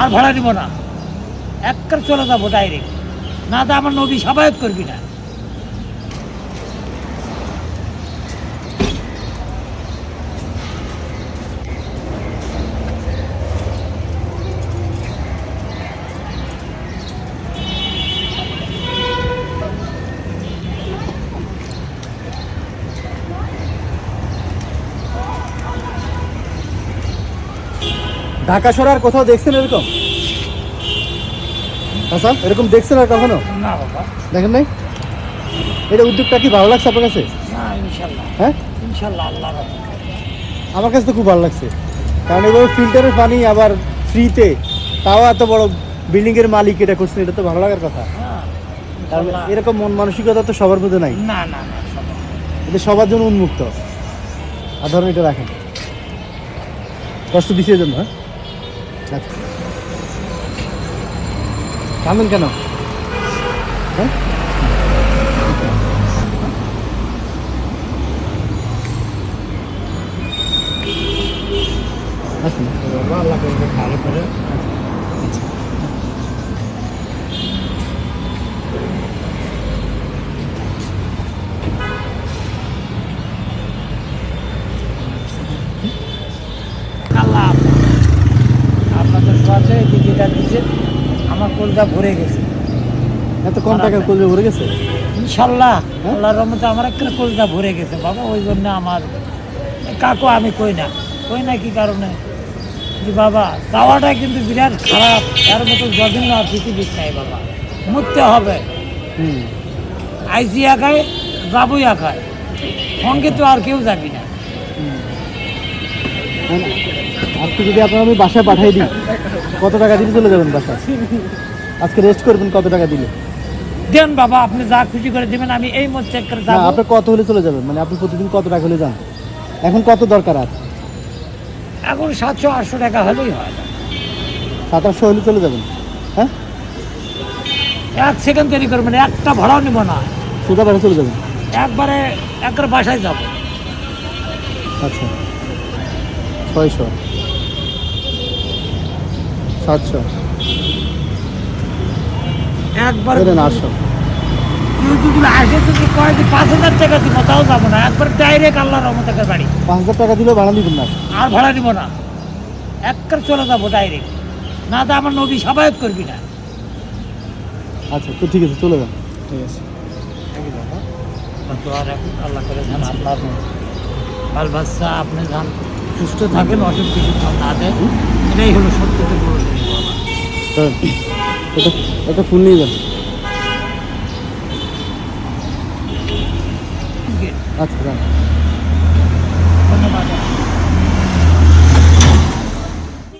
আর ভাড়া দিব না। এক চলে যাব ডাইরেক্ট না তো আমার নবী সাবায়ত করবি না। ঢাকা আর কোথাও দেখছেন এরকম? আচ্ছা এরকম দেখছেন আর কখনো? না বাবা। দেখেন নাই? এটা উদ্যোগটা কি ভালো লাগছে আপনার কাছে? হ্যাঁ? আমার কাছে তো খুব ভালো লাগছে। কারণ এভাবে ফিল্টারের পানি আবার ফ্রিতে তাও এত বড় বিল্ডিং এর মালিক এটা করছেন এটা তো ভালো লাগার কথা। হ্যাঁ কারণ এরকম মন মানসিকতা তো সবার মধ্যে নাই। না না না এটা সবার জন্য উন্মুক্ত। আর ধরুন এটা রাখেন। কষ্ট দিচ্ছে জন্য হ্যাঁ? কাঁদেন কেন? হ্যাঁ? আসুন। আল্লাহ করবে ভালো করে আল্লাহ আপনাদের সাথে দিদিটা দিচ্ছে কলটা ভরে গেছে। এত কম টাকার কলজে ভরে গেছে? ইনশাল্লাহ হ্যাঁ? আল্লাহর রহমতে আমার একটা কলটা ভরে গেছে। বাবা ওই জন্য আমার কাকু আমি কই না। কই না কি কারণে? যে বাবা চাওয়াটা কিন্তু বিরাট খারাপ। তার মতো জঘন্য পৃথিবীর নাই বাবা। মরতে হবে। আইসি যাবই একাই সঙ্গে তো আর কেউ যাবি না। আজকে যদি আপনার আমি বাসায় পাঠাই দিই কত টাকা দিলে চলে যাবেন বাসায়? আজকে রেস্ট করবেন কত টাকা দিলে? দেন বাবা আপনি যা খুশি করে দিবেন আমি এই মত চেক করে যাব। আপনার কত হলে চলে যাবেন? মানে আপনি প্রতিদিন কত টাকা হলে যান? এখন কত দরকার আর? এখন সাতশো আটশো টাকা হলেই হয়। না সাত আটশো হলে চলে যাবেন। হ্যাঁ? এক সেকেন্ড দেরি করবেন একটা ভাড়াও নিব না। সোজা বাসা চলে যাবেন। একবারে একবার বাসায় যাব। আচ্ছা। ছয়শো। সাতশো। একবার দেন কেউ যদি আসে যদি কয় যে পাঁচ হাজার টাকা দিব তাও যাব না। একবার ডাইরেক্ট আল্লাহ রহমতের বাড়ি। পাঁচ হাজার টাকা দিলেও ভাড়া দিবেন না? আর ভাড়া নিব না। একবার চলে যাব ডাইরেক্ট না তো আমার নবী সাবায়ত করবি না। আচ্ছা তো ঠিক আছে চলে যান। ঠিক আছে। তো আর এখন আল্লাহ করে যান আল্লাহ বাল বাচ্চা আপনি যান সুস্থ থাকেন অসুখ কিছু না দেয় এটাই হলো সত্যতে বড় জিনিস। এটা এটা ফুল নিয়ে যান। আচ্ছা ধন্যবাদ।